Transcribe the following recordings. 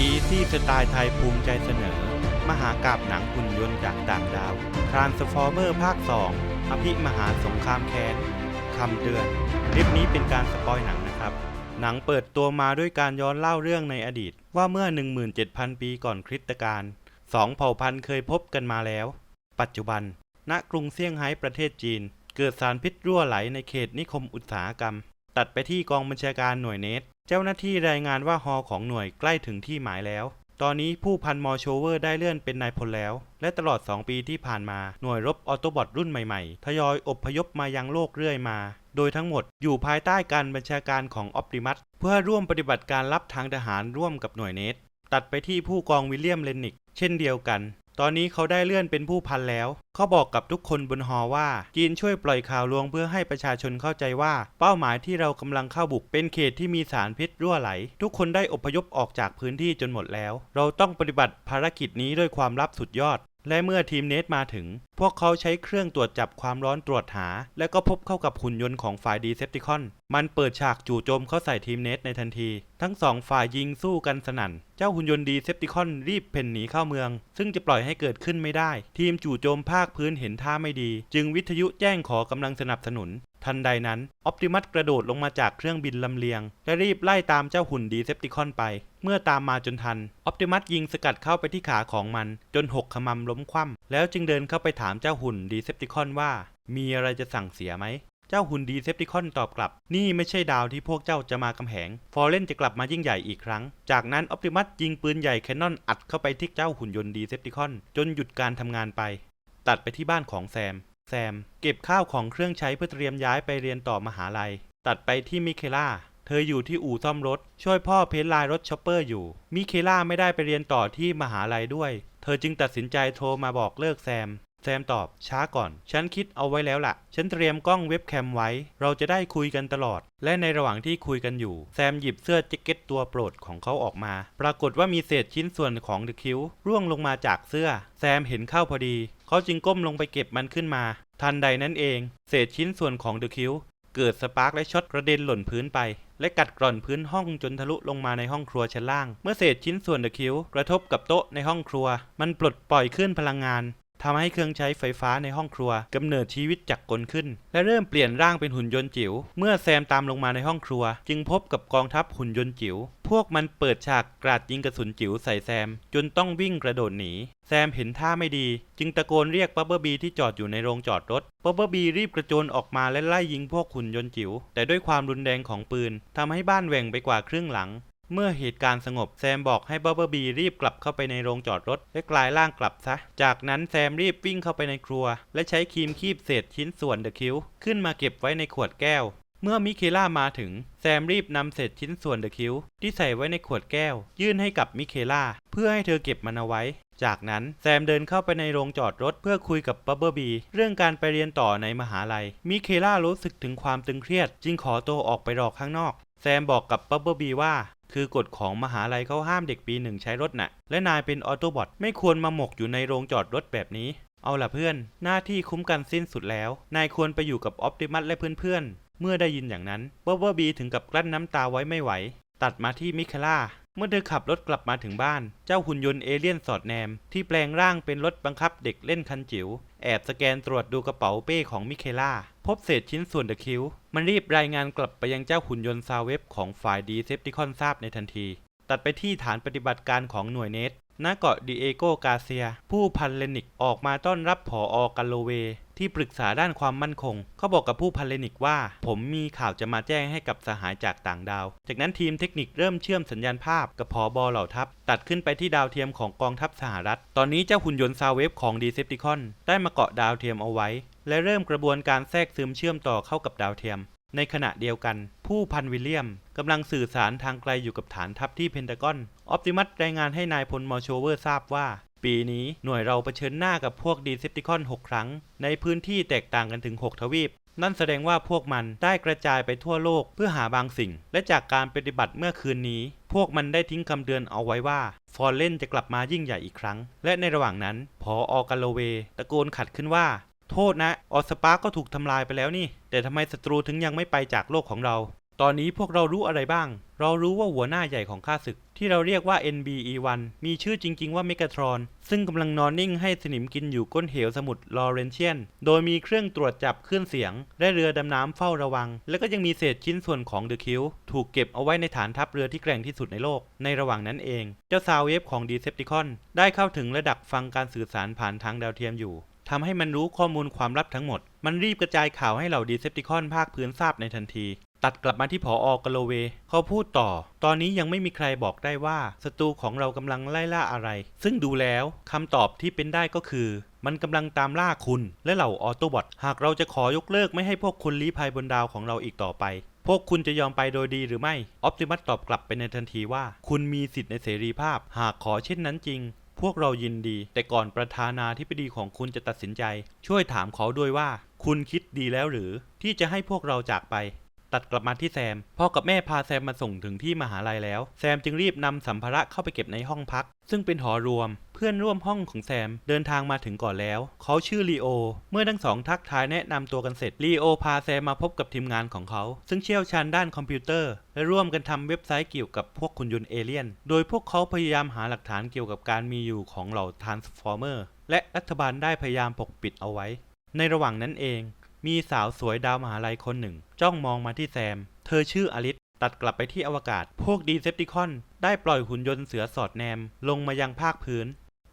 อีซี่สไตล์ไทยภูมิใจเสนอ มหากาบหนังหุ่นยนต์จากต่างดาว Transformer ภาค 2 อภิมหาสงครามแค้นคำเตือน คลิปนี้เป็นการสปอยหนังนะครับ หนังเปิดตัวมาด้วยการย้อนเล่าเรื่องในอดีต ว่าเมื่อ 17,000 ปีก่อนคริสตกาลสองเผ่าพันธุ์เคยพบกันมาแล้ว ปัจจุบัน ณกรุงเซี่ยงไฮ้ประเทศจีน เกิดสารพิษรั่วไหลในเขตนิคมอุตสาหกรรม ตัดไปที่กองบัญชาการหน่วยเนต เจ้าหน้าที่รายงานว่าฮอของหน่วยใกล้ถึงที่หมายแล้ว ตอนนี้ผู้พันมอโชเวอร์ได้เลื่อนเป็นนายพลแล้ว และตลอด 2 ปีที่ผ่านมาหน่วยรบออโตบอทรุ่นใหม่ๆ ทยอยอพยพมายังโลกเรื่อยมา โดยทั้งหมดอยู่ภายใต้การบัญชาการของออปติมัสเพื่อร่วมปฏิบัติการลับทางทหารร่วมกับหน่วยเนตตัดไปที่ผู้กองวิลเลียมเลนนิก เช่นเดียวกัน ตอนนี้เขาได้เลื่อนเป็นผู้พันแล้วเขาบอกกับทุกคนบนฮอว่า จีนช่วยปล่อยข่าวลวงเพื่อให้ประชาชนเข้าใจว่า เป้าหมายที่เรากำลังเข้าบุกเป็นเขตที่มีสารพิษรั่วไหล ทุกคนได้อพยพออกจากพื้นที่จนหมดแล้ว เราต้องปฏิบัติภารกิจนี้ด้วยความลับสุดยอด และเมื่อทีมเนทมาถึง พวกเขาใช้เครื่องตรวจจับความร้อนตรวจหา และก็พบเข้ากับหุ่นยนต์ของฝ่ายดีเซปติคอน มันเปิดฉากจู่โจมเข้าใส่ทีมเนทในทันที ทั้งสองฝ่ายยิงสู้กันสนั่น เจ้าหุ่นยนต์ดีเซปติคอนรีบเพ่นหนีเข้าเมือง ซึ่งจะปล่อยให้เกิดขึ้นไม่ได้ ทีมจู่โจมภาคพื้นเห็นท่าไม่ดี จึงวิทยุแจ้งขอกำลังสนับสนุน ทันใดนั้น ออปติมัสกระโดดลงมาจากเครื่องบินลำเลียง และรีบไล่ตามเจ้าหุ่นดีเซปติคอนไป เมื่อตามมาจนทัน ออปติมัสยิงสกัดเข้าไปที่ขาของมัน จนหกขมำล้มคว่ำแล้วจึงเดินเข้าไปถามเจ้าหุ่นดีเซปติคอนว่า มีอะไรจะสั่งเสียไหมเจ้าหุ่นดีเซปติคอนตอบกลับ นี่ไม่ใช่ดาวที่พวกเจ้าจะมากำแหง ฟอร์เรนจะกลับมายิ่งใหญ่อีกครั้ง จากนั้นออปติมัสยิงปืนใหญ่แคนนอนอัดเข้าไปที่เจ้าหุ่นยนต์ดีเซปติคอน จนหยุดการทำงานไป ตัดไปที่บ้านของแซม แซม เก็บข้าวของเครื่องใช้เพื่อเตรียมย้ายไปเรียนต่อมหาลัย ตัดไปที่มิเคล่า เธออยู่ที่อู่ซ่อมรถ ช่วยพ่อเพ้นลายรถชอปเปอร์อยู่ มิเคล่าไม่ได้ไปเรียนต่อที่มหาลัยด้วย เธอจึงตัดสินใจโทรมาบอกเลิกแซม แซมตอบ ช้าก่อน ฉันคิดเอาไว้แล้วล่ะ ฉันเตรียมกล้องเว็บแคมไว้ เราจะได้คุยกันตลอด และในระหว่างที่คุยกันอยู่ แซมหยิบเสื้อแจ็คเก็ตตัวโปรดของเขาออกมา ปรากฏว่ามีเศษชิ้นส่วนของเดอะคิวร่วงลงมาจากเสื้อ แซมเห็นเข้าพอดี เขาจึงก้มลงไปเก็บมันขึ้นมา ทันใดนั้นเอง เศษชิ้นส่วนของเดอะคิวเกิดสปาร์กและช็อตกระเด็นหล่นพื้นไป และกัดกร่อนพื้นห้องจนทะลุลงมาในห้องครัวชั้นล่าง เมื่อเศษชิ้นส่วนเดอะคิวกระทบกับโต๊ะในห้องครัว มันปลดปล่อยขึ้นพลังงาน ทำให้เครื่องใช้ไฟฟ้าในห้องครัวกำเนิดชีวิตจักกลขึ้น และเริ่มเปลี่ยนร่างเป็นหุ่นยนต์จิ๋ว เมื่อแซมตามลงมาในห้องครัว จึงพบกับกองทัพหุ่นยนต์จิ๋ว พวกมันเปิดฉากกราดยิงกระสุนจิ๋วใส่แซม จนต้องวิ่งกระโดดหนี แซมเห็นท่าไม่ดี จึงตะโกนเรียกบับเบิลบีที่จอดอยู่ในโรงจอดรถบับเบิลบีรีบกระโจนออกมาและไล่ยิงพวกหุ่นยนต์จิ๋ว แต่ด้วยความรุนแรงของปืนทำให้บ้านแหว่งไปกว่าครึ่งหลัง เมื่อเหตุการณ์สงบแซมบอกให้บับเบิลบีรีบกลับเข้าไปในโรงจอดรถ และกลายร่างกลับซะ จากนั้นแซมรีบวิ่งเข้าไปในครัว และใช้ครีมคีบเศษชิ้นส่วนเดอะคิวขึ้นมาเก็บไว้ในขวดแก้ว เมื่อมิเคล่ามาถึง แซมรีบนำเศษชิ้นส่วนเดอะคิวที่ใส่ไว้ในขวดแก้ว ยื่นให้กับมิเคล่าเพื่อให้เธอเก็บมันเอาไว้ จากนั้นแซมเดินเข้าไปในโรงจอดรถเพื่อคุยกับบับเบิลบีเรื่องการไปเรียนต่อในมหาลัยมิเคล่ารู้สึกถึงความตึงเครียด จึงขอตัวออกไปรอข้างนอกแซมบอกกับบับเบิลบีว่า คือกฎของมหาลัยเขาห้ามเด็กปีหนึ่งใช้รถน่ะ และนายเป็นออโตบอทไม่ควรมาหมกอยู่ในโรงจอดรถแบบนี้ เอาล่ะเพื่อน หน้าที่คุ้มกันสิ้นสุดแล้ว นายควรไปอยู่กับออปติมัสและเพื่อนๆ เมื่อได้ยินอย่างนั้นบับเบิลบีถึงกับกลั้นน้ำตาไว้ไม่ไหว ตัดมาที่มิคาล่าเมื่อเธอขับรถกลับมาถึงบ้าน เจ้าหุ่นยนต์เอเลี่ยนสอดแนม ที่แปลงร่างเป็นรถบังคับเด็กเล่นคันจิ๋วแอบสแกนตรวจดูกระเป๋าเป้ของมิเคล่า พบเศษชิ้นส่วนเดอะคิวมันรีบรายงานกลับไปยังเจ้าหุ่นยนต์ซาเวฟของฝ่ายดีเซปติคอนทราบในทันที ตัดไปที่ฐานปฏิบัติการของหน่วยเนตณเกาะดิเอโกกาเซีย ผู้พันเลนิกออกมาต้อนรับผออกาโลเว ที่ปรึกษาด้านความมั่นคง เขาบอกกับผู้พันเลนิกว่า ผมมีข่าวจะมาแจ้งให้กับสหายจากต่างดาว จากนั้นทีมเทคนิคเริ่มเชื่อมสัญญาณภาพกับผอบอเหล่าทัพ ตัดขึ้นไปที่ดาวเทียมของกองทัพสหรัฐ ตอนนี้เจ้าหุ่นยนต์ซาเวฟของดีเซปติคอนได้มาเกาะดาวเทียมเอาไว้ และเริ่มกระบวนการแทรกซึมเชื่อมต่อเข้ากับดาวเทียม ในขณะเดียวกัน ผู้พันวิลเลียมกำลังสื่อสารทางไกลอยู่กับฐานทัพที่เพนทากอน ออปติมัสรายงานให้นายพลมอโชเวอร์ทราบว่า ปีนี้หน่วยเราเผชิญหน้ากับพวกดีเซปติคอน 6 ครั้ง ในพื้นที่แตกต่างกันถึง 6 ทวีปนั่นแสดงว่าพวกมันได้กระจายไปทั่วโลกเพื่อหาบางสิ่ง และจากการปฏิบัติเมื่อคืนนี้ พวกมันได้ทิ้งคำเตือนเอาไว้ว่า ฟอร์เรนจะกลับมายิ่งใหญ่อีกครั้ง และในระหว่างนั้น พออกาโลเว ตะโกนขัดขึ้นว่า โทษนะ ออสปาร์ก็ถูกทำลายไปแล้วนี่ แต่ทำไมศัตรูถึงยังไม่ไปจากโลกของเรา ตอนนี้พวกเรารู้อะไรบ้าง เรารู้ว่าหัวหน้าใหญ่ของข้าศึก ที่เราเรียกว่า NBE1 มีชื่อจริง ๆ ว่าเมกาทรอน ซึ่งกำลังนอนนิ่งให้สนิมกินอยู่ก้นเหวสมุทรลอเรนเชียน โดยมีเครื่องตรวจจับคลื่นเสียง และเรือดำน้ำเฝ้าระวัง และก็ยังมีเศษชิ้นส่วนของเดอะคิวถูกเก็บเอาไว้ในฐานทัพเรือที่แกร่งที่สุดในโลก ในระหว่างนั้นเอง เจ้าซาวเวฟของดีเซปติคอนได้เข้าถึงระดับฟังการสื่อสารผ่านทางดาวเทียมอยู่ ทำให้มันรู้ข้อมูลความลับทั้งหมด มันรีบกระจายข่าวให้เหล่าดีเซปติคอนภาคพื้นทราบในทันที ตัดกลับมาที่ผออกาโลเว เขาพูดต่อ ตอนนี้ยังไม่มีใครบอกได้ว่าศัตรูของเรากำลังไล่ล่าอะไร ซึ่งดูแล้วคำตอบที่เป็นได้ก็คือ มันกำลังตามล่าคุณและเหล่าออโตบอท หากเราจะขอยกเลิกไม่ให้พวกคุณลี้ภัยบนดาวของเราอีกต่อไปพวกคุณจะยอมไปโดยดีหรือไม่ ออ t ติมัสตอบกลับไปในทันทีว่า คุณมีสิทธิ์ในเสรีภาพ หากขอเช่นนั้นจริง พวกเรายินดี แต่ก่อนประธานาธิบดีของคุณจะตัดสินใจ ช่วยถามเขาด้วยว่า คุณคิดดีแล้วหรือ ที่จะให้พวกเราจากไป ตัดกลับมาที่แซม พ่อกับแม่พาแซมมาส่งถึงที่มหาลัยแล้ว แซมจึงรีบนำสัมภาระเข้าไปเก็บในห้องพัก ซึ่งเป็นหอรวม เพื่อนร่วมห้องของแซมเดินทางมาถึงก่อนแล้ว เขาชื่อลีโอ เมื่อทั้งสองทักทายแนะนำตัวกันเสร็จ ลีโอพาแซมมาพบกับทีมงานของเขา ซึ่งเชี่ยวชาญด้านคอมพิวเตอร์ และร่วมกันทำเว็บไซต์เกี่ยวกับพวกคุณยนต์เอเลี่ยน โดยพวกเขาพยายามหาหลักฐานเกี่ยวกับการมีอยู่ของเหล่าทรานส์ฟอร์เมอร์และรัฐบาลได้พยายามปกปิดเอาไว้ ในระหว่างนั้นเอง มีสาวสวยดาวมหาลัยคนหนึ่ง จ้องมองมาที่แซม เธอชื่ออลิสตัดกลับไปที่อวกาศ พวกดีเซปติคอน ได้ปล่อยหุ่นยนต์เสือสอดแนม ลงมายังภาคพื้น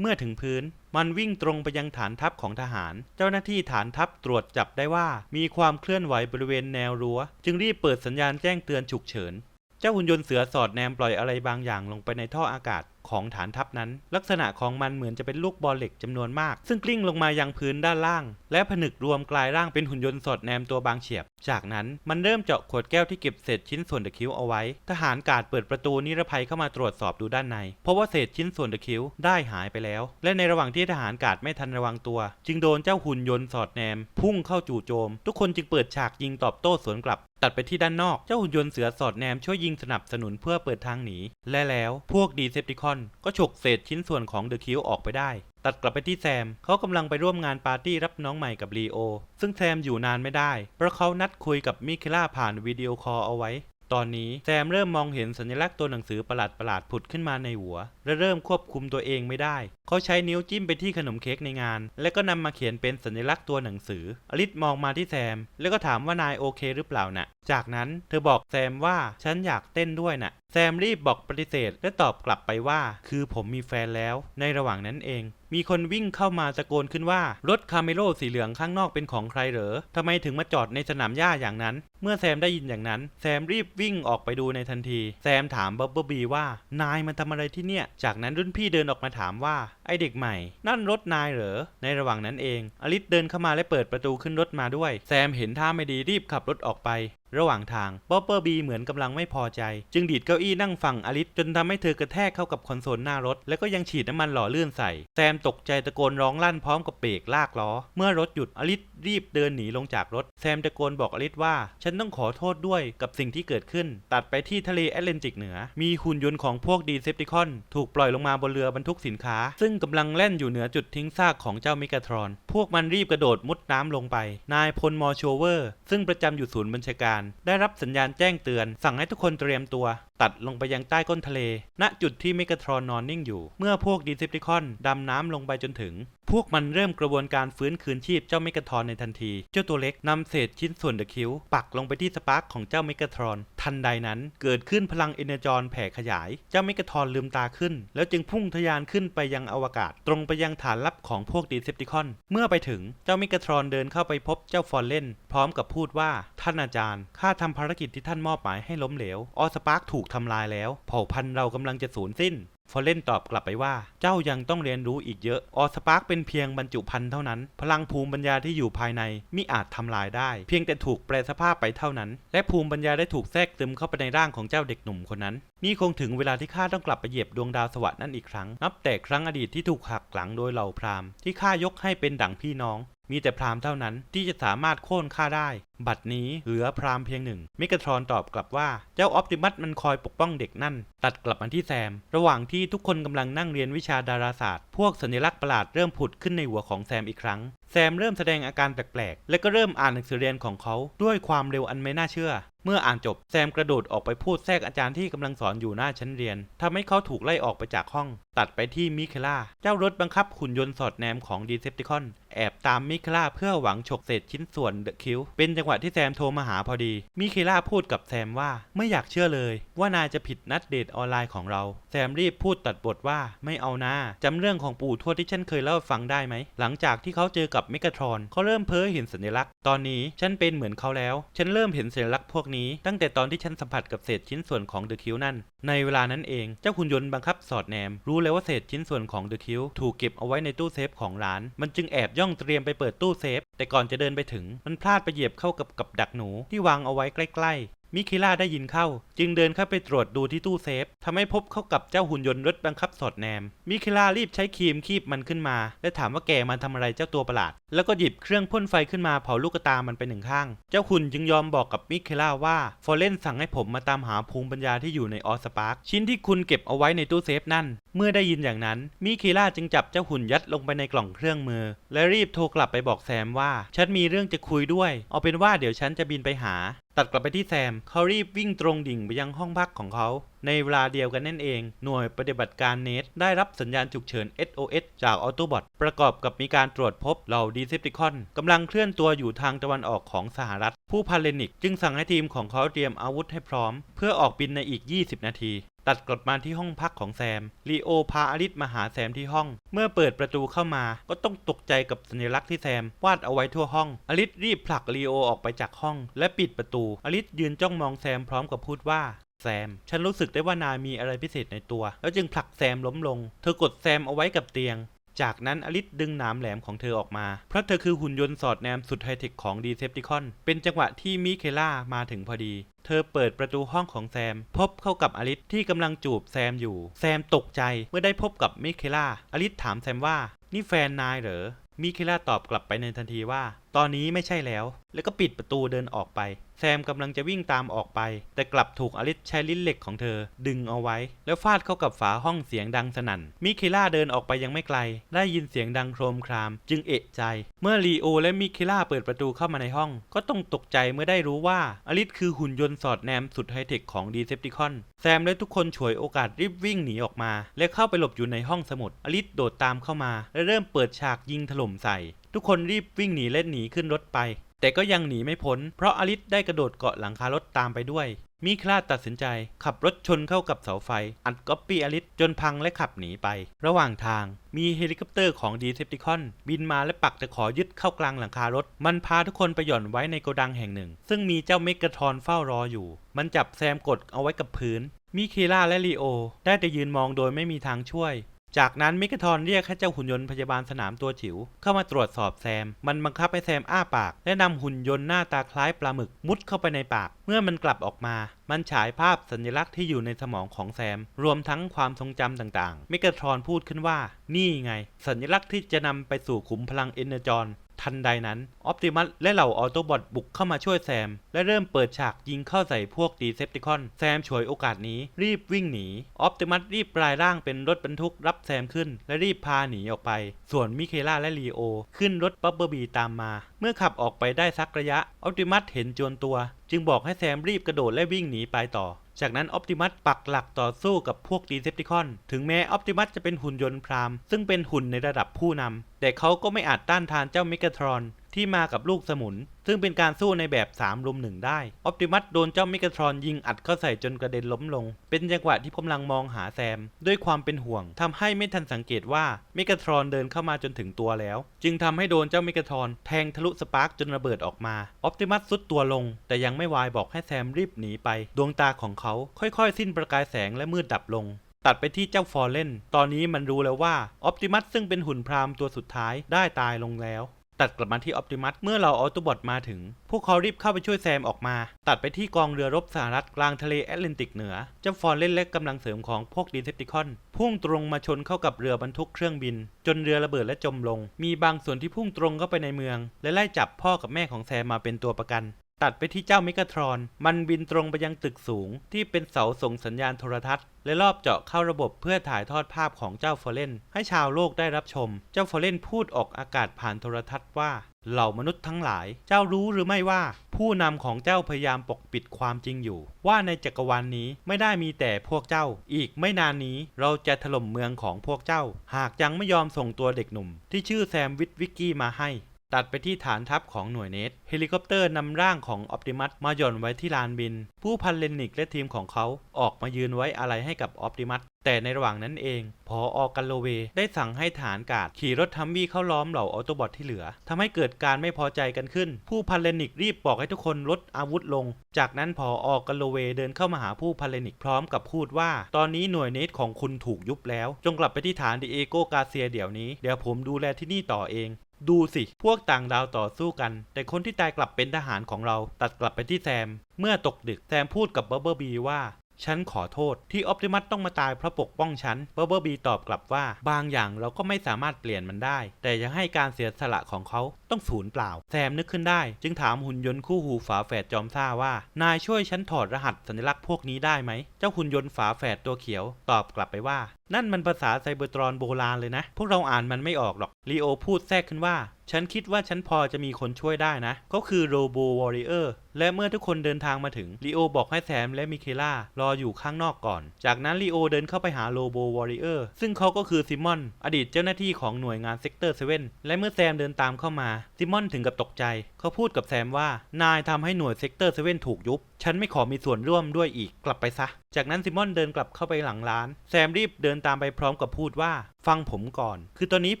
เมื่อถึงพื้น มันวิ่งตรงไปยังฐานทัพของทหาร เจ้าหน้าที่ฐานทัพตรวจจับได้ว่า มีความเคลื่อนไหวบริเวณแนวรั้ว จึงรีบเปิดสัญญาณแจ้งเตือนฉุกเฉิน เจ้าหุ่นยนต์เสือสอดแนมปล่อยอะไรบางอย่างลงไปในท่ออากาศของฐานทัพนั้น ลักษณะของมันเหมือนจะเป็นลูกบอลเหล็กจำนวนมาก ซึ่งกลิ้งลงมายังพื้นด้านล่าง และผนึกรวมกลายร่างเป็นหุ่นยนต์สอดแนมตัวบางเฉียบ จากนั้นมันเริ่มเจาะขวดแก้วที่เก็บเศษชิ้นส่วนตะคริวเอาไว้ ทหารกาดเปิดประตูนิรภัยเข้ามาตรวจสอบดูด้านใน เพราะว่าเศษชิ้นส่วนตะคริวได้หายไปแล้ว และในระหว่างที่ทหารกาดไม่ทันระวังตัว จึงโดนเจ้าหุ่นยนต์สอดแนม พุ่งเข้าจู่โจม ทุกคนจึงเปิดฉากยิงตอบโต้สวนกลับตัดไปที่ด้านนอก เจ้าหุ่นยนต์เสือสอดแนมช่วยยิงสนับสนุนเพื่อเปิดทางหนี และแล้วพวกดีเซปติคอนก็ฉกเศษชิ้นส่วนของเดอะคิวออกไปได้ ตัดกลับไปที่แซมเขากำลังไปร่วมงานปาร์ตี้รับน้องใหม่กับลีโอ ซึ่งแซมอยู่นานไม่ได้ เพราะเขานัดคุยกับมิเคล่าผ่านวิดีโอคอลเอาไว้ ตอนนี้แซมเริ่มมองเห็นสัญลักษณ์ตัวหนังสือประหลาดประหลาดๆผุดขึ้นมาในหัว และเริ่มควบคุมตัวเองไม่ได้ เขาใช้นิ้วจิ้มไปที่ขนมเค้กในงาน และก็นำมาเขียนเป็นสัญลักษณ์ตัวหนังสือ อลิสมองมาที่แซม แล้วก็ถามว่านายโอเคหรือเปล่านะ่ะ จากนั้นเธอบอกแซมว่าฉันอยากเต้นด้วยน่ะ แซมรีบบอกปฏิเสธและตอบกลับไปว่า คือผมมีแฟนแล้ว ในระหว่างนั้นเอง มีคนวิ่งเข้ามาตะโกนขึ้นว่า รถคาเมโลสีเหลืองข้างนอกเป็นของใครเหรอทำไมถึงมาจอดในสนามหญ้าอย่างนั้น เมื่อแซมได้ยินอย่างนั้น แซมรีบวิ่งออกไปดูในทันที แซมถามบับเบิลบีว่า นายมันทำอะไรที่เนี่ย จากนั้นรุ่นพี่เดินออกมาถามว่า ไอเด็กใหม่ นั่นรถนายเหรอ ในระหว่างนั้นเอง อลิสเดินเข้ามาและเปิดประตูขึ้นรถมาด้วย แซมเห็นท่าไม่ดีรีบขับรถออกไป ระหว่างทางบ๊อบเปอร์บีเหมือนกำลังไม่พอใจ จึงดีดเก้าอี้นั่งฝั่งอลิสจนทำให้เธอกระแทกเข้ากับคอนโซลหน้ารถ แล้วก็ยังฉีดน้ำมันหล่อเลื่อนใส่ แซมตกใจตะโกนร้องลั่นพร้อมกับเบรกลากล้อ เมื่อรถหยุดอลิสรีบเดินหนีลงจากรถ แซมตะโกนบอกอลิสว่า ฉันต้องขอโทษด้วยกับสิ่งที่เกิดขึ้น ตัดไปที่ทะเลแอตแลนติกเหนือ มีหุ่นยนต์ของพวกดีเซปติคอน ถูกปล่อยลงมาบนเรือบรรทุกสินค้า ซึ่งกำลังแล่นอยู่เหนือจุดทิ้งซากของเจ้ามิกาทรอน พวกมันรีบกระโดดมุดน้ำลงไป นายพลมอโชเวอร์ ซึ่งประจำอยู่ศูนย์บัญชาการได้รับสัญญาณแจ้งเตือน สั่งให้ทุกคนเตรียมตัว ตัดลงไปยังใต้ก้นทะเล ณ จุดที่เมกาทรอนนอนนิ่งอยู่ เมื่อพวกดีเซปติคอนดำน้ำลงไปจนถึง พวกมันเริ่มกระบวนการฟื้นคืนชีพเจ้าเมกาทรอนในทันที เจ้าตัวเล็กนำเศษชิ้นส่วนเดอะคิวปักลงไปที่สปาร์กของเจ้าเมกาทรอน ทันใดนั้น เกิดขึ้นพลังเอเนจรแผ่ขยาย เจ้าเมกาทรอนลืมตาขึ้น แล้วจึงพุ่งทะยานขึ้นไปยังอวกาศ ตรงไปยังฐานลับของพวกดีเซปติคอน เมื่อไปถึงเจ้าเมกาทรอนเดินเข้าไปพบเจ้าฟอนเลนพร้อมกับพูดว่าท่านอาจารย์ข้าทำภารกิจที่ท่านมอบหมายให้ล้มเหลวออสปาร์กถูกทำลายแล้ว เผ่าพันธุ์เรากำลังจะสูญสิ้น ฟอลเลนตอบกลับไปว่า เจ้ายังต้องเรียนรู้อีกเยอะ ออสปาร์กเป็นเพียงบรรจุภัณฑ์เท่านั้น พลังภูมิปัญญาที่อยู่ภายในมิอาจทำลายได้ เพียงแต่ถูกแปลสภาพไปเท่านั้น และภูมิปัญญาได้ถูกแทรกซึมเข้าไปในร่างของเจ้าเด็กหนุ่มคนนั้น นี่คงถึงเวลาที่ข้าต้องกลับไปเหยียบดวงดาวสวรรค์นั่นอีกครั้ง นับแต่ครั้งอดีตที่ถูกหักหลังโดยเหล่าพราหมณ์ที่ข้ายกให้เป็นดั่งพี่น้องมีแต่พราหมณ์เท่านั้นที่จะสามารถโค่นข้าได้ บัดนี้เหลือพราหมณ์เพียงหนึ่งมิกาทรอนตอบกลับว่า เจ้าออปติมัสมันคอยปกป้องเด็กนั่น ตัดกลับมาที่แซม ระหว่างที่ทุกคนกำลังนั่งเรียนวิชาดาราศาสตร์ พวกสัญลักษณ์ประหลาดเริ่มผุดขึ้นในหัวของแซมอีกครั้ง แซมเริ่มแสดงอาการแปลกๆ และก็เริ่มอ่านหนังสือเรียนของเขาด้วยความเร็วอันไม่น่าเชื่อ เมื่ออ่านจบแซมกระโดดออกไปพูดแทรกอาจารย์ที่กำลังสอนอยู่หน้าชั้นเรียนทำให้เขาถูกไล่ออกไปจากห้อง ตัดไปที่มิเคล่า เจ้ารถบังคับหุ่นยนต์สอดแนมของดีเซปติคอนแอบตามมิคล่าเพื่อหวังฉกเศษชิ้นส่วนเดอะคิวเป็นจังหวะที่แซมโทรมาหาพอดี มิคล่าพูดกับแซมว่าไม่อยากเชื่อเลย ว่านายจะผิดนัดเดทออนไลน์ของเรา แซมรีบพูดตัดบทว่าไม่เอานะจำเรื่องของปู่ทวดที่ฉันเคยเล่าฟังได้ไหม หลังจากที่เขาเจอกับเมกาทรอนเขาเริ่มเพ้อเห็นสัญลักษณ์ ตอนนี้ฉันเป็นเหมือนเขาแล้ว ฉันเริ่มเห็นสัญลักษณ์พวกนี้ ตั้งแต่ตอนที่ฉันสัมผัสกับเศษชิ้นส่วนของเดอะคิวนั่น ในเวลานั้นเองเจ้าหุ่นยนต์บังคับสอดแนม รู้แล้วว่าเศษชิ้นส่วนของเดอะคิวถูกเก็บเอาไว้ในตู้เซฟของร้าน มันจึงแอบย่องเตรียมไปเปิดตู้เซฟ แต่ก่อนจะเดินไปถึง มันพลาดไปเหยียบเข้ากับกับดักหนูที่วางเอาไว้ใกล้ๆ มิคิล่าได้ยินเข้า จึงเดินเข้าไปตรวจดูที่ตู้เซฟทำให้พบเข้ากับเจ้าหุ่นยนต์รถบังคับสอดแนม มิคิล่ารีบใช้ครีมคีบมันขึ้นมา และถามว่าแกมันทำอะไรเจ้าตัวประหลาด แล้วก็หยิบเครื่องพ่นไฟขึ้นมาเผาลูกตามันไปหนึ่งข้าง เจ้าหุ่นจึงยอมบอกกับมิคิล่าว่าฟอร์เรนสั่งให้ผมมาตามหาภูมิปัญญาที่อยู่ในออสปาร์คชิ้นที่คุณเก็บเอาไว้ในตู้เซฟนั่น เมื่อได้ยินอย่างนั้นมิคิล่าจึงจับเจ้าหุ่นยัดลงไปในกล่องเครื่องมือ และรีบโทรกลับไปบอกแซมว่าฉันมีเรื่องจะคุยด้วย เอาเป็นว่าเดี๋ยวฉันจะบินไปหาตัดกลับไปที่แซม เขารีบวิ่งตรงดิ่งไปยังห้องพักของเขา ในเวลาเดียวกันนั่นเอง หน่วยปฏิบัติการเนทได้รับสัญญาณฉุกเฉิน SOS จากออโตบอทประกอบกับมีการตรวจพบเหล่าดีเซปติคอนกำลังเคลื่อนตัวอยู่ทางตะวันออกของสหรัฐ ผู้พันเลนิก จึงสั่งให้ทีมของเขาเตรียมอาวุธให้พร้อม เพื่อออกบินในอีก 20 นาที ตัดกลับมาที่ห้องพักของแซมลีโอพาอลิสมาหาแซมที่ห้อง เมื่อเปิดประตูเข้ามาก็ต้องตกใจกับสัญลักษณ์ที่แซมวาดเอาไว้ทั่วห้องอลิสรีบผลักลีโอออกไปจากห้อง และปิดประตูอลิสยืนจ้องมองแซมพร้อมกับพูดว่าแซม ฉันรู้สึกได้ว่านายมีอะไรพิเศษในตัว แล้วจึงผลักแซมล้มลง เธอกดแซมเอาไว้กับเตียง จากนั้นอลิสดึงหนามแหลมของเธอออกมา เพราะเธอคือหุ่นยนต์สอดแนมสุดไฮเทคของดีเซปติคอน เป็นจังหวะที่มิเคล่ามาถึงพอดี เธอเปิดประตูห้องของแซม พบเข้ากับอลิสที่กำลังจูบแซมอยู่ แซมตกใจเมื่อได้พบกับมิเคล่าอลิสถามแซมว่า นี่แฟนนายเหรอมิเคล่าตอบกลับไปในทันทีว่า ตอนนี้ไม่ใช่แล้ว แล้วก็ปิดประตูเดินออกไป แซมกำลังจะวิ่งตามออกไป แต่กลับถูกอลิสใช้ลิ้นเหล็กของเธอ ดึงเอาไว้ แล้วฟาดเข้ากับฝาห้องเสียงดังสนั่น มิเคล่าเดินออกไปยังไม่ไกล ได้ยินเสียงดังโครมคราม จึงเอะใจ เมื่อลีโอและมิเคล่าเปิดประตูเข้ามาในห้อง ก็ต้องตกใจเมื่อได้รู้ว่าอลิสคือหุ่นยนต์สอดแนมสุดไฮเทคของดีเซปติคอน แซมและทุกคนฉวยโอกาสรีบวิ่งหนีออกมา และเข้าไปหลบอยู่ในห้องสมุด อลิสโดดตามเข้ามา และเริ่มเปิดฉากยิงถล่มใส่ ทุกคนรีบวิ่งหนีและหนีขึ้นรถไป แต่ก็ยังหนีไม่พ้น เพราะอลิสได้กระโดดเกาะหลังคารถตามไปด้วยมิคลาดตัดสินใจ ขับรถชนเข้ากับเสาไฟ อัดก๊อปปี้อลิสจนพังและขับหนีไป ระหว่างทางมีเฮลิคอปเตอร์ของดีเซปติคอน บินมาและปักจะขอยึดเข้ากลางหลังคารถ มันพาทุกคนไปหย่อนไว้ในโกดังแห่งหนึ่ง ซึ่งมีเจ้าเมกะทรอนเฝ้ารออยู่ มันจับแซมกดเอาไว้กับพื้นมิเคล่าและลีโอ ได้แต่ยืนมองโดยไม่มีทางช่วย จากนั้นมิกาทอนเรียกให้เจ้าหุ่นยนต์พยาบาลสนามตัวจิ๋วเข้ามาตรวจสอบแซม มันบังคับให้แซมอ้าปาก และนำหุ่นยนต์หน้าตาคล้ายปลาหมึกมุดเข้าไปในปาก เมื่อมันกลับออกมา มันฉายภาพสัญลักษณ์ที่อยู่ในสมองของแซม รวมทั้งความทรงจำต่างๆ มิกาทอนพูดขึ้นว่า นี่ไง สัญลักษณ์ที่จะนำไปสู่ขุมพลังเอเนอร์จอน ทันใดนั้นออปติมัสและเหล่าออโตบอทบุกเข้ามาช่วยแซม และเริ่มเปิดฉากยิงเข้าใส่พวกดีเซปติคอน แซมฉวยโอกาสนี้ รีบวิ่งหนีออปติมัสรีบปลายร่างเป็นรถบรรทุกรับแซมขึ้น และรีบพาหนีออกไป ส่วนมิเคล่าและลีโอ ขึ้นรถบับเบอร์บีตามมา เมื่อขับออกไปได้สักระยะออปติมัสเห็นจวนตัว จึงบอกให้แซมรีบกระโดดและวิ่งหนีไปต่อ จากนั้นออปติมัสปักหลักต่อสู้กับพวกดีเซปติคอน ถึงแม้ออปติมัสจะเป็นหุ่นยนต์พรามซึ่งเป็นหุ่นในระดับผู้นำแต่เขาก็ไม่อาจต้านทานเจ้าเมกาทรอน ที่มากับลูกสมุน ซึ่งเป็นการสู้ในแบบ 3 รุมหนึ่งได้ ออปติมัสโดนเจ้าเมกาทรอนยิงอัดเข้าใส่จนกระเด็นล้มลง เป็นจังหวะที่กำลังมองหาแซม ด้วยความเป็นห่วงทำให้ไม่ทันสังเกตว่าเมกาทรอนเดินเข้ามาจนถึงตัวแล้ว จึงทำให้โดนเจ้าเมกาทรอนแทงทะลุสปาร์กจนระเบิดออกมา ออปติมัสสุดตัวลง แต่ยังไม่วายบอกให้แซมรีบหนีไป ดวงตาของเขาค่อยๆ สิ้นประกายแสงและมืดดับลงตัดไปที่เจ้าฟอร์เรนตอนนี้มันรู้แล้วว่าออปติมัสซึ่งเป็นหุ่นพรามตัวสุดท้ายได้ตายลงแล้ว ตัดกลับมาที่ออปติมัสเมื่อเราออโตบอทมาถึง พวกเขารีบเข้าไปช่วยแซมออกมา ตัดไปที่กองเรือรบสหรัฐกลางทะเลแอตแลนติกเหนือเจ้าฟอร์เรนเละกำลังเสริมของพวกดีเซปติคอน พุ่งตรงมาชนเข้ากับเรือบรรทุกเครื่องบิน จนเรือระเบิดและจมลง มีบางส่วนที่พุ่งตรงเข้าไปในเมือง และไล่จับพ่อกับแม่ของแซมมาเป็นตัวประกัน ตัดไปที่เจ้าเมกาทรอน มันบินตรงไปยังตึกสูง ที่เป็นเสาส่งสัญญาณโทรทัศน์ และรอบเจาะเข้าระบบเพื่อถ่ายทอดภาพของเจ้าฟอร์เรนให้ชาวโลกได้รับชม เจ้าฟอร์เรนพูดออกอากาศผ่านโทรทัศน์ว่า เหล่ามนุษย์ทั้งหลาย เจ้ารู้หรือไม่ว่า ผู้นำของเจ้าพยายามปกปิดความจริงอยู่ ว่าในจักรวาลนนี้ไม่ได้มีแต่พวกเจ้า อีกไม่นานนี้เราจะถล่มเมืองของพวกเจ้า หากยังไม่ยอมส่งตัวเด็กหนุ่ม ที่ชื่อแซมวิทวิกกี้มาให้ ตัดไปที่ฐานทัพของหน่วยเนตเฮลิคอปเตอร์นำร่างของออปติมัสมาหย่อนไว้ที่ลานบิน ผู้พันเลนิกและทีมของเขาออกมายืนไว้อะไรให้กับออปติมัสแต่ในระหว่างนั้นเอง พอออกันโลเว ได้สั่งให้ฐานกาดขี่รถทัมวี่เข้าล้อมเหล่าออโตบอทที่เหลือทำให้เกิดการไม่พอใจกันขึ้น ผู้พันเลนิกรีบบอกให้ทุกคนลดอาวุธลง จากนั้นพออกันโลเวเดินเข้ามาหาผู้พันเลนิกพร้อมกับพูดว่า ตอนนี้หน่วยเนตของคุณถูกยุบแล้ว จงกลับไปที่ฐานดิเอโกกาเซียเดี๋ยวนี้ เดี๋ยวผมดูแลที่นี่ต่อเอง ดูสิพวกต่างดาวต่อสู้กัน แต่คนที่ตายกลับเป็นทหารของเรา ตัดกลับไปที่แซม เมื่อตกดึกแซมพูดกับเบอร์เบอร์บีว่าฉันขอโทษที่ออปติมัสต้องมาตายเพราะปกป้องฉันเบอร์เบอร์บีตอบกลับว่า บางอย่างเราก็ไม่สามารถเปลี่ยนมันได้ แต่จะให้การเสียสละของเขาต้องสูญเปล่า แซมนึกขึ้นได้ จึงถามหุ่นยนต์คู่หูฝาแฝดจอมซ่าว่า นายช่วยฉันถอดรหัสสัญลักษณ์พวกนี้ได้ไหม เจ้าหุ่นยนต์ฝาแฝดตัวเขียว ตอบกลับไปว่า นั่นมันภาษาไซเบอร์ตรอนโบราณเลยนะ พวกเราอ่านมันไม่ออกหรอกลีโอพูดแทรกขึ้นว่า ฉันคิดว่าฉันพอจะมีคนช่วยได้นะ ก็คือโรโบวอริเออร์และเมื่อทุกคนเดินทางมาถึงลีโอบอกให้แซมและมิเคล่ารออยู่ข้างนอกก่อน จากนั้นลีโอเดินเข้าไปหาโรโบวอริเออร์ซึ่งเขาก็คือซิมอน อดีตเจ้าหน้าที่ของหน่วยงานเซกเตอร์เซเว่นและเมื่อแซมเดินตามเข้ามา ซิมอนถึงกับตกใจ เขาพูดกับแซมว่า นายทำให้หน่วยเซกเตอร์เซเว่นถูกยุบ ฉันไม่ขอมีส่วนร่วมด้วยอีกกลับไปซะ จากนั้นซิมอนเดินกลับเข้าไปหลังร้าน แซมรีบเดินตามไปพร้อมกับพูดว่า ฟังผมก่อน คือตอนนี้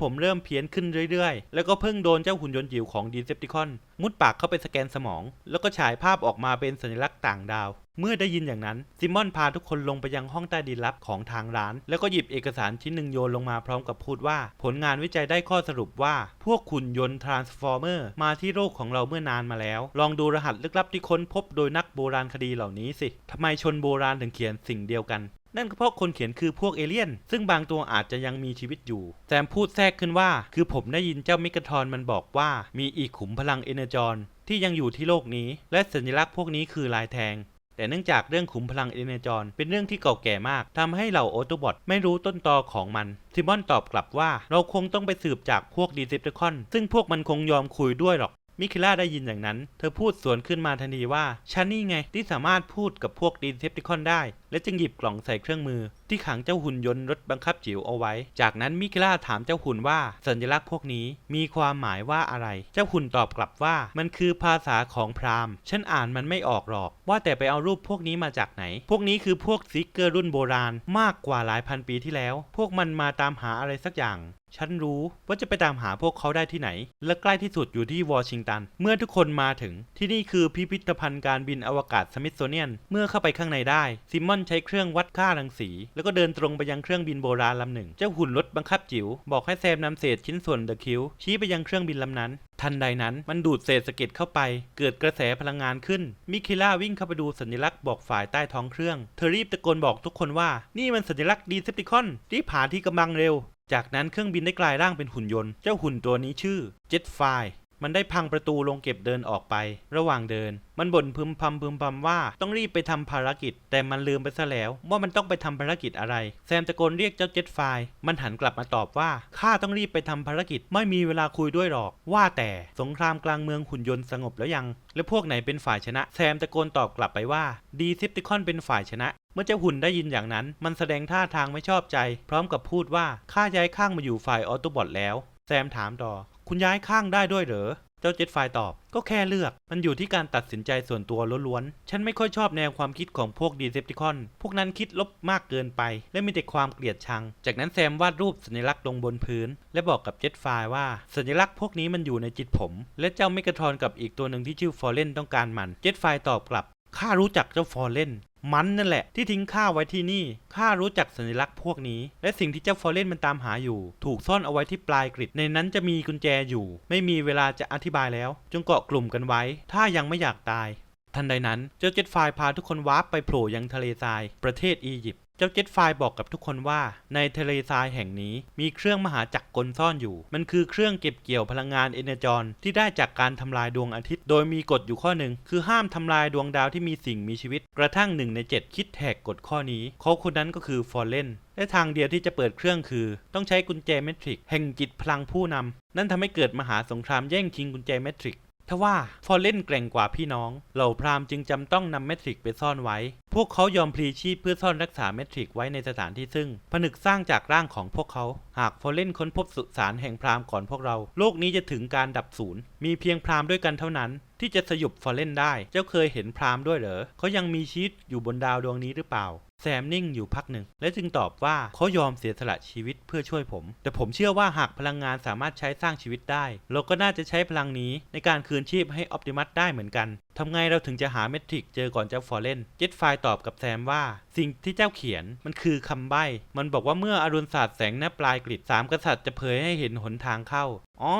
ผมเริ่มเพี้ยนขึ้นเรื่อยๆ แล้วก็เพิ่งโดนเจ้าหุ่นยนต์จิ๋วของดีเซปติคอน มุดปากเข้าไปสแกนสมอง แล้วก็ฉายภาพออกมาเป็นสัญลักษณ์ต่างดาว เมื่อได้ยินอย่างนั้นซิมอนพาทุกคนลงไปยังห้องใต้ดินลับของทางร้าน แล้วก็หยิบเอกสารชิ้นหนึ่งโยนลงมาพร้อมกับพูดว่า ผลงานวิจัยได้ข้อสรุปว่า พวกขุนยนต์ทรานส์ฟอร์เมอร์มาที่โลกของเราเมื่อนานมาแล้ว ลองดูรหัสลึกลับที่ค้นพบโดยนักโบราณคดีเหล่านี้สิทำไมชนโบราณถึงเขียนสิ่งเดียวกันนั่นก็เพราะคนเขียนคือพวกเอเลี่ยน ซึ่งบางตัวอาจจะยังมีชีวิตอยู่ แซมพูดแทรกขึ้นว่า คือผมได้ยินเจ้ามิกาทรอนมันบอกว่ามีอีกขุมพลังเอเนจอนที่ยังอยู่ที่โลกนี้ และสัญลักษณ์พวกนี้คือลายแทง แต่เนื่องจากเรื่องขุมพลังเอเนจอนเป็นเรื่องที่เก่าแก่มากทำให้เหล่าออโตบอทไม่รู้ต้นตอของมันซิมอนตอบกลับว่าเราคงต้องไปสืบจากพวกดีเซปติคอนซึ่งพวกมันคงยอมคุยด้วยหรอก มิคิล่าได้ยินอย่างนั้น เธอพูดสวนขึ้นมาทันทีว่า ฉันนี่ไงที่สามารถพูดกับพวกดีเซปติคอนได้ และจึงหยิบกล่องใส่เครื่องมือ ที่ขังเจ้าหุ่นยนต์รถบังคับจิ๋วเอาไว้ จากนั้นมิคิล่าถามเจ้าหุ่นว่าสัญลักษณ์พวกนี้มีความหมายว่าอะไร เจ้าหุ่นตอบกลับว่ามันคือภาษาของพราหมณ์ ฉันอ่านมันไม่ออกหรอก ว่าแต่ไปเอารูปพวกนี้มาจากไหน พวกนี้คือพวกซิกเกอร์รุ่นโบราณมากกว่าหลายพันปีที่แล้ว พวกมันมาตามหาอะไรสักอย่าง ฉันรู้ว่าจะไปตามหาพวกเขาได้ที่ไหน และใกล้ที่สุดอยู่ที่วอชิงตัน เมื่อทุกคนมาถึงที่นี่คือพิพิธภัณฑ์การบินอวกาศสมิธโซเนียน เมื่อเข้าไปข้างในได้ซิมมอนใช้เครื่องวัดค่ารังสี แล้วก็เดินตรงไปยังเครื่องบินโบราณลำหนึ่ง เจ้าหุ่นรถบังคับจิ๋วบอกให้แซมนำเศษชิ้นส่วนเดอะคิวชี้ไปยังเครื่องบินลำนั้น ทันใดนั้นมันดูดเศษสะเก็ดเข้าไป เกิดกระแสพลังงานขึ้น มิคิล่าวิ่งเข้าไปดูสัญลักษณ์บอกฝ่ายใต้ท้องเครื่อง เธอรีบตะโกนบอกทุกคนว่า นี่มันสัญลักษณ์ดีเซปติคอนที่ผ่าที่กำลังเร็ว จากนั้นเครื่องบินได้กลายร่างเป็นหุ่นยนต์ เจ้าหุ่นตัวนี้ชื่อเจ็ตไฟ มันได้พังประตูลงเก็บเดินออกไป ระหว่างเดิน มันบ่นพึมพำพึมพำว่าต้องรีบไปทำภารกิจ แต่มันลืมไปซะแล้วว่ามันต้องไปทำภารกิจอะไร แซมตะโกนเรียกเจ้าเจ็ตไฟมันหันกลับมาตอบว่าข้าต้องรีบไปทำภารกิจ ไม่มีเวลาคุยด้วยหรอก ว่าแต่สงครามกลางเมืองหุ่นยนต์สงบแล้วยัง และพวกไหนเป็นฝ่ายชนะ แซมตะโกนตอบกลับไปว่าดีซิปติคอนเป็นฝ่ายชนะเมื่อเจ้าหุ่นได้ยินอย่างนั้น มันแสดงท่าทางไม่ชอบใจ พร้อมกับพูดว่าข้าย้ายข้างมาอยู่ฝ่ายออโตบอทแล้ว แซมถามต่อ คุณย้ายข้างได้ด้วยเหรอ เจ้าเจ็ตไฟตอบ ก็แค่เลือก มันอยู่ที่การตัดสินใจส่วนตัวล้วนๆ ฉันไม่ค่อยชอบแนวความคิดของพวกดีเซปติคอน พวกนั้นคิดลบมากเกินไป และมีแต่ความเกลียดชัง จากนั้นแซมวาดรูปสัญลักษณ์ลงบนพื้น และบอกกับเจ็ตไฟว่า สัญลักษณ์พวกนี้มันอยู่ในจิตผม และเจ้าเมกาทรอนกับอีกตัวหนึ่งที่ชื่อฟอร์เรนต้องการมัน เจ็ตไฟตอบกลับข้ารู้จักเจ้าฟอร์เรน มันนั่นแหละที่ทิ้งข้าไว้ที่นี่ ข้ารู้จักสัญลักษณ์พวกนี้ และสิ่งที่เจ้าฟอร์เรนมันตามหาอยู่ ถูกซ่อนเอาไว้ที่ปลายกริด ในนั้นจะมีกุญแจอยู่ ไม่มีเวลาจะอธิบายแล้ว จงเกาะกลุ่มกันไว้ ถ้ายังไม่อยากตาย ทันใดนั้น เจ้าเจ็ตไฟพาทุกคนวาร์ปไปโผล่ยังทะเลทราย ประเทศอียิปต์ เจ้าเจ็ตไฟบอกกับทุกคนว่าในทะเลทรายแห่งนี้มีเครื่องมหาจักรกลซ่อนอยู่ มันคือเครื่องเก็บเกี่ยวพลังงานเอเนอร์จอนที่ได้จากการทำลายดวงอาทิตย์ โดยมีกฎอยู่ข้อหนึ่งคือห้ามทำลายดวงดาวที่มีสิ่งมีชีวิต กระทั่งหนึ่งในเจ็ดคิดแหกกฎข้อนี้เขาคนนั้นก็คือฟอร์เรนและทางเดียวที่จะเปิดเครื่องคือ ต้องใช้กุญแจเมทริกแห่งจิตพลังผู้นำนั่นทำให้เกิดมหาสงครามแย่งชิงกุญแจเมทริก ทว่าฟอร์เรนแกร่งกว่าพี่น้อง เหล่าพราหมณ์จึงจำต้องนำเมทริกไปซ่อนไว้ พวกเขายอมพลีชีพเพื่อซ่อนรักษาเมทริกไว้ในสถานที่ซึ่ง ผนึกสร้างจากร่างของพวกเขา หากฟอร์เรนค้นพบสุสานแห่งพราหมณ์ก่อนพวกเรา โลกนี้จะถึงการดับสูญมีเพียงพราหมณ์ด้วยกันเท่านั้น ที่จะสยบฟอร์เรนได้ เจ้าเคยเห็นพราหมณ์ด้วยเหรอเขายังมีชีวิตอยู่บนดาวดวงนี้หรือเปล่า แซมนิ่งอยู่พักหนึ่ง และจึงตอบว่าเขายอมเสียสละชีวิตเพื่อช่วยผม แต่ผมเชื่อว่าหากพลังงานสามารถใช้สร้างชีวิตได้ เราก็น่าจะใช้พลังนี้ในการคืนชีพให้ออ t ติมัสได้เหมือนกันทำไงเราถึงจะหาเมทริกเจอก่อนเจ้าฟอร์เรนเจ็ตไฟตอบกับแซมว่า สิ่งที่เจ้าเขียนมันคือคำใบ้ มันบอกว่าเมื่ออรุณศาสตร์แสงหน้าปลายกริดสามกษัตริย์จะเผยให้เห็นหนทางเข้าอ๋อ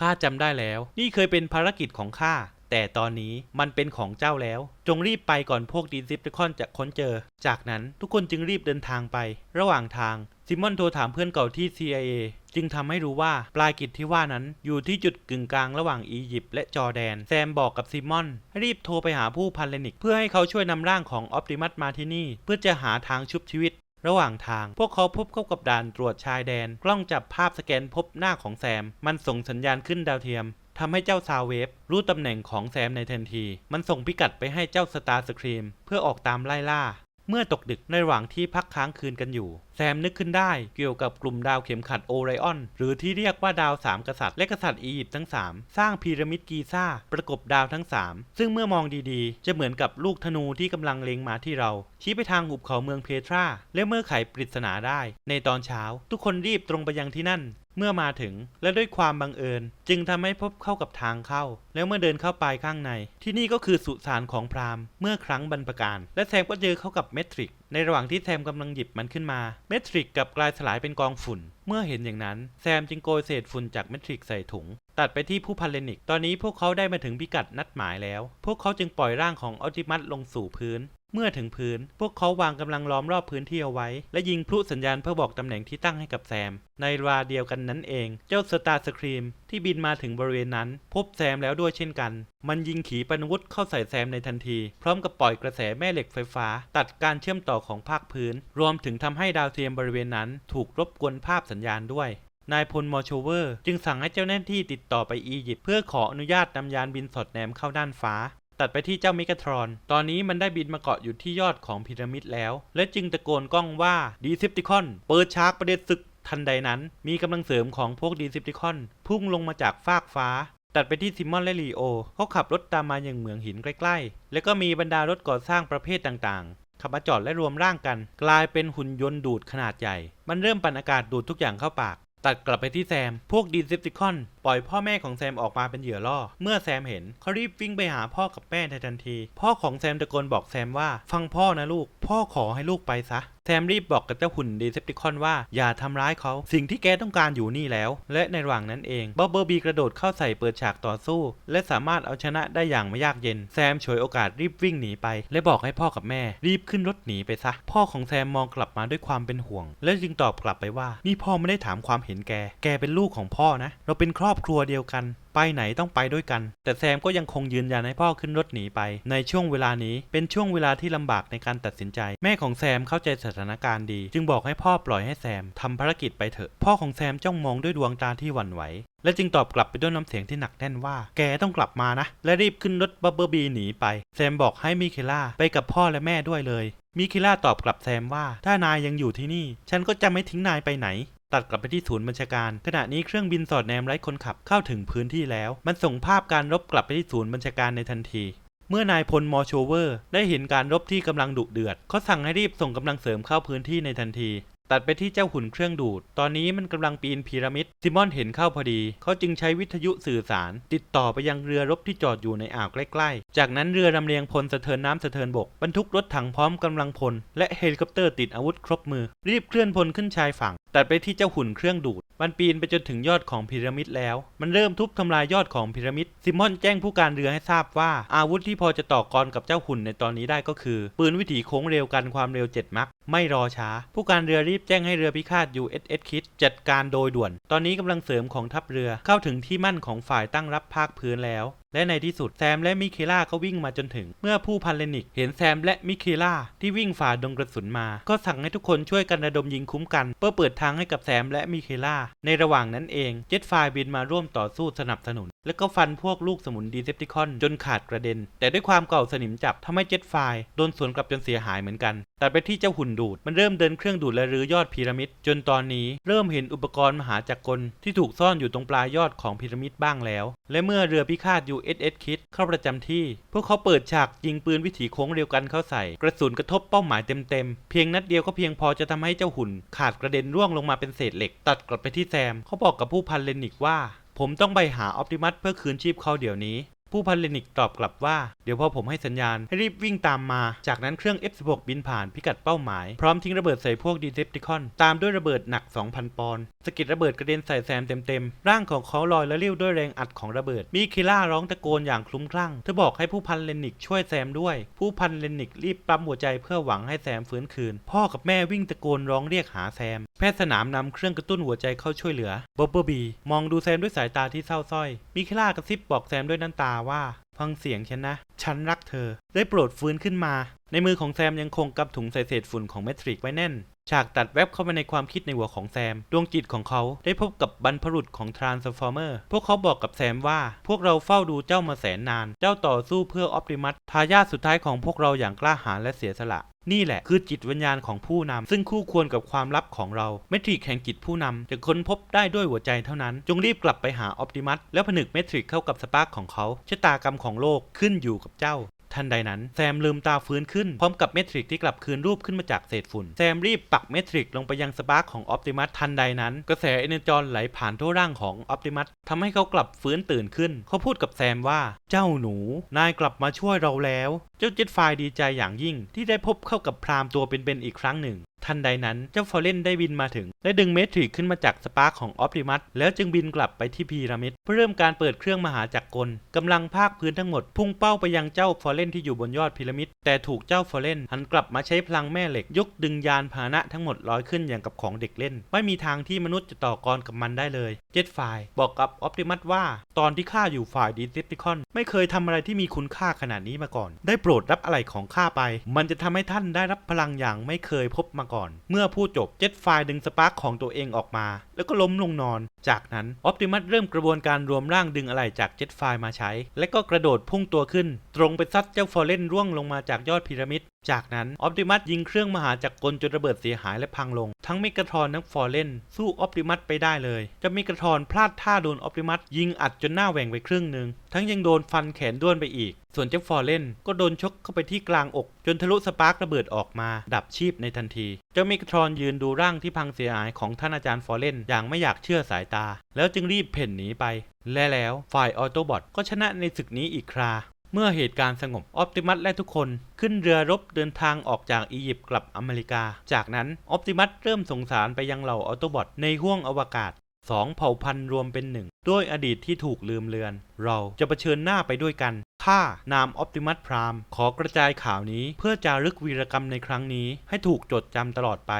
ข้าจำได้แล้ว นี่เคยเป็นภารกิจของข้า แต่ตอนนี้มันเป็นของเจ้าแล้ว จงรีบไปก่อนพวกดีซิปติคอนจะค้นเจอ จากนั้นทุกคนจึงรีบเดินทางไป ระหว่างทางซิมอนโทรถามเพื่อนเก่าที่ CIA จึงทำให้รู้ว่าปลายกิจที่ว่านั้นอยู่ที่จุดกึ่งกลางระหว่างอียิปต์และจอร์แดน แซมบอกกับซิมอนให้รีบโทรไปหาผู้พันเลนิก เพื่อให้เขาช่วยนำร่างของออ t ติมัสมาที่นี่ เพื่อจะหาทางชุบชีวิต ระหว่างทาง พวกเขาพบเข้ากับด่านตรวจชายแดน กล้องจับภาพสแกนพบหน้าของแซม มันส่งสัญญาณขึ้นดาวเทียม ทำให้เจ้าซาวเวฟรู้ตำแหน่งของแซมในทันที มันส่งพิกัดไปให้เจ้าสตาร์สครีมเพื่อออกตามไล่ล่า เมื่อตกดึกในระหว่างที่พักค้างคืนกันอยู่ แซมนึกขึ้นได้เกี่ยวกับกลุ่มดาวเข็มขัดโอไรออน หรือที่เรียกว่าดาวสามกษัตริย์และกษัตริย์อียิปต์ทั้ง 3 สร้างพีระมิดกีซ่า ประกบดาวทั้ง 3 ซึ่งเมื่อมองดีๆ จะเหมือนกับลูกธนูที่กำลังเล็งมาที่เรา ชี้ไปทางหุบเขาเมืองเพทราและเมื่อไขปริศนาได้ ในตอนเช้า ทุกคนรีบตรงไปยังที่นั่น เมื่อมาถึงและด้วยความบังเอิญ จึงทำให้พบเข้ากับทางเข้า แล้วเมื่อเดินเข้าไปข้างใน ที่นี่ก็คือสุสานของพราหมณ์เมื่อครั้งบรรพการ และแซมก็เจอเข้ากับเมทริก ในระหว่างที่แซมกำลังหยิบมันขึ้นมา เมทริกกับกลายสลายเป็นกองฝุ่น เมื่อเห็นอย่างนั้นแซมจึงโกยเศษฝุ่นจากเมทริกใส่ถุง ตัดไปที่ผู้พันเลนิก ตอนนี้พวกเขาได้มาถึงพิกัดนัดหมายแล้ว พวกเขาจึงปล่อยร่างของออติมัสลงสู่พื้น เมื่อถึงพื้น พวกเขาวางกำลังล้อมรอบพื้นที่เอาไว้ และยิงพลุสัญญาณเพื่อบอกตำแหน่งที่ตั้งให้กับแซม ในเวลาเดียวกันนั้นเอง เจ้าสตาร์สครีมที่บินมาถึงบริเวณนั้น พบแซมแล้วด้วยเช่นกัน มันยิงขีปนาวุธเข้าใส่แซมในทันที พร้อมกับปล่อยกระแสแม่เหล็กไฟฟ้า ตัดการเชื่อมต่อของภาคพื้น รวมถึงทำให้ดาวเทียมบริเวณนั้นถูกรบกวนภาพสัญญาณด้วยนายพลมอร์โชเวอร์ จึงสั่งให้เจ้าหน้าที่ติดต่อไปอียิปต์เพื่อขออนุญาตนำยานบินสอดแนมเข้าด้านฟ้า ตัดไปที่เจ้ามิกาทรอน ตอนนี้มันได้บินมาเกาะอยู่ที่ยอดของพีระมิดแล้ว และจึงตะโกนกล้องว่าดีซิปติคอนเปิดฉากประเด็นศึกทันใดนั้น มีกำลังเสริมของพวกดีซิปติคอนพุ่งลงมาจากฟากฟ้า ตัดไปที่ซิมอนและลีโอเขาขับรถตามมาอย่างเหมืองหินใกล้ๆ แล้วก็มีบรรดารถก่อสร้างประเภทต่างๆ ขับมาจอดและรวมร่างกัน กลายเป็นหุ่นยนต์ดูดขนาดใหญ่ มันเริ่มปั่นอากาศดูดทุกอย่างเข้าปาก ตัดกลับไปที่แซม พวกดีเซปติคอน ปล่อยพ่อแม่ของแซมออกมาเป็นเหยื่อล่อ เมื่อแซมเห็นเขารีบวิ่งไปหาพ่อกับแม่ในทันที พ่อของแซมตะโกนบอกแซมว่า ฟังพ่อนะลูก พ่อขอให้ลูกไปซะ แซมรีบบอกกับเจ้าหุ่นดีเซปติคอนว่าอย่าทำร้ายเขาสิ่งที่แกต้องการอยู่นี่แล้ว และในระหว่างนั้นเองบับเบิลบีกระโดดเข้าใส่เปิดฉากต่อสู้ และสามารถเอาชนะได้อย่างไม่ยากเย็น แซมฉวยโอกาสรีบวิ่งหนีไป และบอกให้พ่อกับแม่ รีบขึ้นรถหนีไปซะ พ่อของแซมมองกลับมาด้วยความเป็นห่วง และจึงตอบกลับไปว่านี่พ่อไม่ได้ถามความเห็นแก แกเป็นลูกของพ่อนะ เราเป็นครอบครัวเดียวกัน ไปไหนต้องไปด้วยกัน แต่แซมก็ยังคงยืนยันให้พ่อขึ้นรถหนีไป ในช่วงเวลานี้เป็นช่วงเวลาที่ลำบากในการตัดสินใจ แม่ของแซมเข้าใจสถานการณ์ดี จึงบอกให้พ่อปล่อยให้แซมทำภารกิจไปเถอะพ่อของแซมจ้องมองด้วยดวงตาที่หวั่นไหวและจึงตอบกลับไปด้วยน้ำเสียงที่หนักแน่นว่า แกต้องกลับมานะ และรีบขึ้นรถบับเบิลบีหนีไป แซมบอกให้มิเคล่าไปกับพ่อและแม่ด้วยเลยมิเคล่าตอบกลับแซมว่า ถ้านายยังอยู่ที่นี่ ฉันก็จะไม่ทิ้งนายไปไหน ตัดกลับไปที่ศูนย์บัญชาการ ขณะนี้เครื่องบินสอดแนมไร้คนขับเข้าถึงพื้นที่แล้ว มันส่งภาพการรบกลับไปที่ศูนย์บัญชาการในทันที เมื่อนายพลมอร์โชเวอร์ ได้เห็นการรบที่กำลังดุเดือดเขาสั่งให้รีบส่งกำลังเสริมเข้าพื้นที่ในทันที ตัดไปที่เจ้าหุ่นเครื่องดูด ตอนนี้มันกำลังปีนพีระมิดซิมอนเห็นเข้าพอดี เขาจึงใช้วิทยุสื่อสาร ติดต่อไปยังเรือรบที่จอดอยู่ในอ่าวใกล้ๆ จากนั้นเรือลำเลียงพลสะเทินน้ำสะเทินบกบรรทุกรถถังพร้อมกำลังพล และเฮลิคอปเตอร์ติดอาวุธครบมือ รีบเคลื่อนพลขึ้นชายฝั่ง ตัดไปที่เจ้าหุ่นเครื่องดูด มันปีนไปจนถึงยอดของพีระมิดแล้ว มันเริ่มทุบทำลายยอดของพีระมิดซิมอนแจ้งผู้การเรือให้ทราบว่า อาวุธที่พอจะต่อกรกับเจ้าหุ่นในตอนนี้ได้ก็คือ ปืนวิถีโค้งเร็วกันความเร็ว7มักไม่รอช้า ผู้การเรือรีบแจ้งให้เรือพิฆาต USS คิดจัดการโดยด่วน ตอนนี้กำลังเสริมของทัพเรือเข้าถึงที่มั่นของฝ่ายตั้งรับภาคพื้นแล้วและในที่สุดแซมและมิเคล่าก็วิ่งมาจนถึง เมื่อผู้พันเลนิกเห็นแซมและมิเคล่าที่วิ่งฝ่าดงกระสุนมา ก็สั่งให้ทุกคนช่วยกันระดมยิงคุ้มกัน เพื่อเปิดทางให้กับแซมและมิเคล่าในระหว่างนั้นเองเจ็ตไฟบินมาร่วมต่อสู้สนับสนุน แล้วก็ฟันพวกลูกสมุนดีเซปติคอนจนขาดกระเด็น แต่ด้วยความเก่าสนิมจับทำให้เจ็ตไฟร์โดนสวนกลับจนเสียหายเหมือนกัน แต่ไปที่เจ้าหุ่นดูด มันเริ่มเดินเครื่องดูดและรื้อยอดพีระมิด จนตอนนี้เริ่มเห็นอุปกรณ์มหาจักรกลที่ถูกซ่อนอยู่ตรงปลายยอดของพีระมิดบ้างแล้ว และเมื่อเรือพิฆาต USS คิดเข้าประจำที่ พวกเขาเปิดฉากยิงปืนวิถีโค้งเร็วกันเข้าใส่ กระสุนกระทบเป้าหมายเต็มๆเพียงนัดเดียวก็เพียงพอจะทำให้เจ้าหุ่น ขาดกระเด็นร่วงลงมาเป็นเศษเหล็ก ตัดกลับไปที่แซมเขาบอกกับผู้พันเลนิกว่า ผมต้องไปหาออปติมัสเพื่อคืนชีพเขาเดี๋ยวนี้ ผู้พันเลนิกตอบกลับว่า เดี๋ยวพอผมให้สัญญาณให้รีบวิ่งตามมา จากนั้นเครื่อง F16 บินผ่านพิกัดเป้าหมาย พร้อมทิ้งระเบิดใส่พวกดีเซปติคอน ตามด้วยระเบิดหนัก 2,000 ปอนด์สกิดระเบิดกระเด็นใส่แซมเต็มๆ ร่างของเขาลอยและเลี้ยวด้วยแรงอัดของระเบิด มีคิล่าร้องตะโกนอย่างคลุ้มคลั่ง เธอบอกให้ผู้พันเลนิกช่วยแซมด้วย ผู้พันเลนิกรีบปั๊มหัวใจเพื่อหวังให้แซมฟื้นคืน พ่อกับแม่วิ่งตะโกนร้องเรียกหาแซม แพทย์สนามนำเครื่องกระตุ้นหัวใจเข้าช่วยเหลือบ๊อบบี้มองดูแซมด้วยสายตาที่เศร้าส้อย มีคิล่ากระซิบบอกแซมด้วยน้ำตาว่า ฟังเสียงฉันนะ ฉันรักเธอ ได้โปรดฟื้นขึ้นมา ในมือของแซมยังคงกำถุงใส่เศษฝุ่นของแมทริกไว้แน่น ฉากตัดแวบเข้าไปในความคิดในหัวของแซม ดวงจิตของเขาได้พบกับบรรพรุษของทรานส์ฟอร์เมอร์ พวกเขาบอกกับแซมว่า พวกเราเฝ้าดูเจ้ามาแสนนาน เจ้าต่อสู้เพื่อออปติมัสทายาทสุดท้ายของพวกเราอย่างกล้าหาญและเสียสละ นี่แหละคือจิตวิญญาณของผู้นำซึ่งคู่ควรกับความลับของเราเมทริกแห่งจิตผู้นำจะค้นพบได้ด้วยหัวใจเท่านั้น จงรีบกลับไปหาออปติมัสแล้วผนึกเมทริกเข้ากับสปาร์กของเขาชะตากรรมของโลกขึ้นอยู่กับเจ้า ทันใดนั้นแซมลืมตาฟื้นขึ้น พร้อมกับเมทริกที่กลับคืนรูปขึ้นมาจากเศษฝุ่น แซมรีบปักเมทริกลงไปยังสปาร์คของออปติมัสทันใดนั้น กระแสเอเนจอนไหลผ่านทั่วร่างของออปติมัสทำให้เขากลับฟื้นตื่นขึ้น เขาพูดกับแซมว่า เจ้าหนู นายกลับมาช่วยเราแล้ว เจ้าเจ็ตไฟดีใจอย่างยิ่งที่ได้พบเข้ากับพรามตัวเป็นๆอีกครั้งหนึ่งทันใดนั้นเจ้าฟอเรนได้บินมาถึง และดึงเมทริกขึ้นมาจากสปาร์กของออปติมัสแล้วจึงบินกลับไปที่พีระมิดเพื่อเริ่มการเปิดเครื่องมหาจักรกลกำลังภาคพื้นทั้งหมด พุ่งเป้าไปยังเจ้าฟอเรนที่อยู่บนยอดพีระมิดแต่ถูกเจ้าฟอเรนหันกลับมาใช้พลังแม่เหล็ก ยกดึงยานพาหนะทั้งหมดลอยขึ้นอย่างกับของเด็กเล่น ไม่มีทางที่มนุษย์จะต่อกรกับมันได้เลยเจ็ตไฟบอกกับออปติมัสว่า ตอนที่ข้าอยู่ฝ่ายดีเซปติคอนไม่เคยทำอะไรที่มีคุณค่าขนาดนี้มาก่อน ได้โปรดรับอะไรของข้าไป มันจะทำให้ท่านได้รับพลังอย่างไม่เคยพบมาก่อน เมื่อพูดจบเจ็ตไฟดึงสปาร์คของตัวเองออกมา แล้วก็ล้มลงนอน จากนั้นออปติมัสเริ่มกระบวนการรวมร่างดึงอะไรจากเจ็ตไฟมาใช้ และก็กระโดดพุ่งตัวขึ้น ตรงไปซัดเจ้าฟอร์เรนร่วงลงมาจากยอดพีระมิด จากนั้นออปติมัสยิงเครื่องมหาจักรกลจนระเบิดเสียหายและพังลง ทั้งเมกาทรอนทั้งฟอร์เรนสู้ออปติมัสไปได้เลยจะมีกระทอนพลาดท่าโดนออปติมัสยิงอัดจนหน้าแหว่งไปครึ่งหนึ่งทั้งยังโดนฟันแขนด้วนไปอีก ส่วนเจ้าฟอร์เรนก็โดนชกเข้าไปที่กลางอก จนทะลุสปาร์กระเบิดออกมา ดับชีพในทันที เจ้าเมกาทรอนยืนดูร่างที่พังเสียหายของท่านอาจารย์ฟอร์เรนอย่างไม่อยากเชื่อสายตา แล้วจึงรีบเพ่นหนีไป และแล้วฝ่ายออโตบอทก็ชนะในศึกนี้อีกครา เมื่อเหตุการณ์สงบ ออปติมัสและทุกคนขึ้นเรือรบเดินทางออกจากอียิปต์กลับอเมริกา จากนั้นออปติมัสเริ่มส่งสารไปยังเหล่าออโตบอทในห้วงอวกาศสองเผ่าพันธุ์รวมเป็นหนึ่งด้วยอดีตที่ถูกลืมเลือน เราจะเผชิญหน้าไปด้วยกัน ข้านามออปติมัสพรามขอกระจายข่าวนี้เพื่อจารึกวีรกรรมในครั้งนี้ให้ถูกจดจำตลอดไป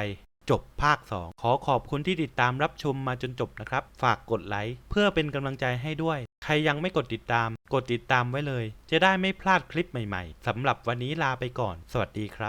จบภาค 2 ขอขอบคุณที่ติดตามรับชมมาจนจบนะครับ ฝากกดไลค์เพื่อเป็นกำลังใจให้ด้วย ใครยังไม่กดติดตาม กดติดตามไว้เลย จะได้ไม่พลาดคลิปใหม่ๆสำหรับวันนี้ลาไปก่อน สวัสดีครับ